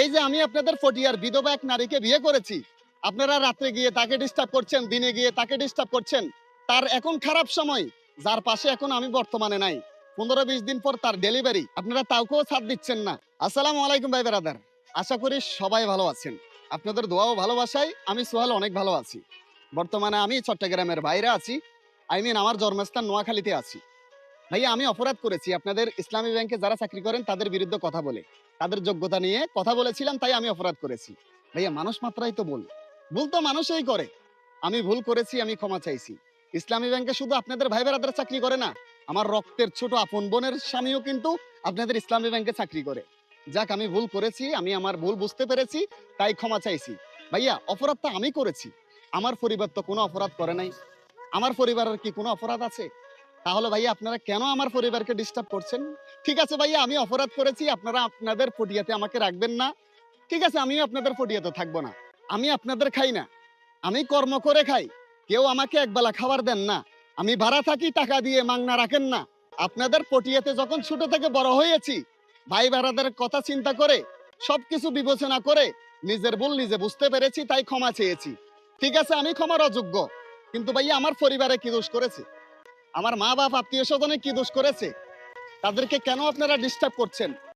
এই যে আমি আপনাদের ফটিয়ার বিধবা এক নারীকে বিয়ে করেছি, আপনারা রাত্রে গিয়ে তাকে ডিস্টার্ব করছেন, দিনে গিয়ে তাকে ডিস্টার্ব করছেন, তার এখন খারাপ সময়, যার পাশে এখন আমি বর্তমানে নাই। পনেরো বিশ দিন পর তার ডেলিভারি আপনারা তাওকেও ছাড় দিচ্ছেন না। আসসালামু আলাইকুম ভাই বেরাদার আশা করি সবাই ভালো আছেন। আপনাদের দোয়া ও ভালোবাসায়, আমি সোহাল অনেক ভালো আছি। বর্তমানে আমি চট্টগ্রামের বাইরে আছি, আই মিন আমার জন্মস্থান নোয়াখালীতে আছি। ভাইয়া, আমি অপরাধ করেছি। আপনাদের ইসলামী ব্যাংকে যারা চাকরি করেন, তাদের বিরুদ্ধে কথা বলে। তাদের যোগ্যতা নিয়ে কথা বলেছিলাম, তাই আমি অপরাধ করেছি। ভাইয়া, মানুষ মাত্রাই তো ভুল। ভুল তো মানুষই করে। আমি ভুল করেছি, আমি ক্ষমা চাইছি। ইসলামী ব্যাংকে শুধু আপনাদের ভাই বেড়াদের চাকরি করে না, আমার রক্তের ছোট আপন বোনের স্বামীও কিন্তু আপনাদের ইসলামী ব্যাংকে চাকরি করে। যাক, আমি ভুল করেছি, আমি আমার ভুল বুঝতে পেরেছি, তাই ক্ষমা চাইছি। ভাইয়া, অপরাধটা আমি করেছি। আমার পরিবার তো কোনো অপরাধ করে নাই। আমার পরিবারের কি কোনো অপরাধ আছে? তাহলে ভাইয়া আপনারা কেন আমার পরিবারকে ডিস্টার্ব করছেন? ঠিক আছে ভাইয়া, আমি অপরাধ করেছি, আপনারা আপনাদের ফটিয়াতে আমাকে রাখবেন না। ঠিক আছে, আমিও আপনাদের ফটিয়াতে থাকব না। আমি আপনাদের খাই না। আমি কর্ম করে খাই। কেউ আমাকে একবেলা খাবার দেন না। আমি ভাড়া থাকি, টাকা দিয়ে মাংনা রাখেন না। আপনাদের পটিয়াতে যখন ছোট থেকে বড় হয়েছি, ভাই ভাড়াদের কথা চিন্তা করে, সবকিছু বিবেচনা করে, নিজের ভুল নিজে বুঝতে পেরেছি, তাই ক্ষমা চেয়েছি। ঠিক আছে, আমি ক্ষমার অযোগ্য। কিন্তু ভাইয়া, আমার পরিবারে কি দোষ করেছে? আমার মা বাপ আত্মীয় স্বজনে কি দোষ করেছে? তাদেরকে কেন আপনারা ডিস্টার্ব করছেন?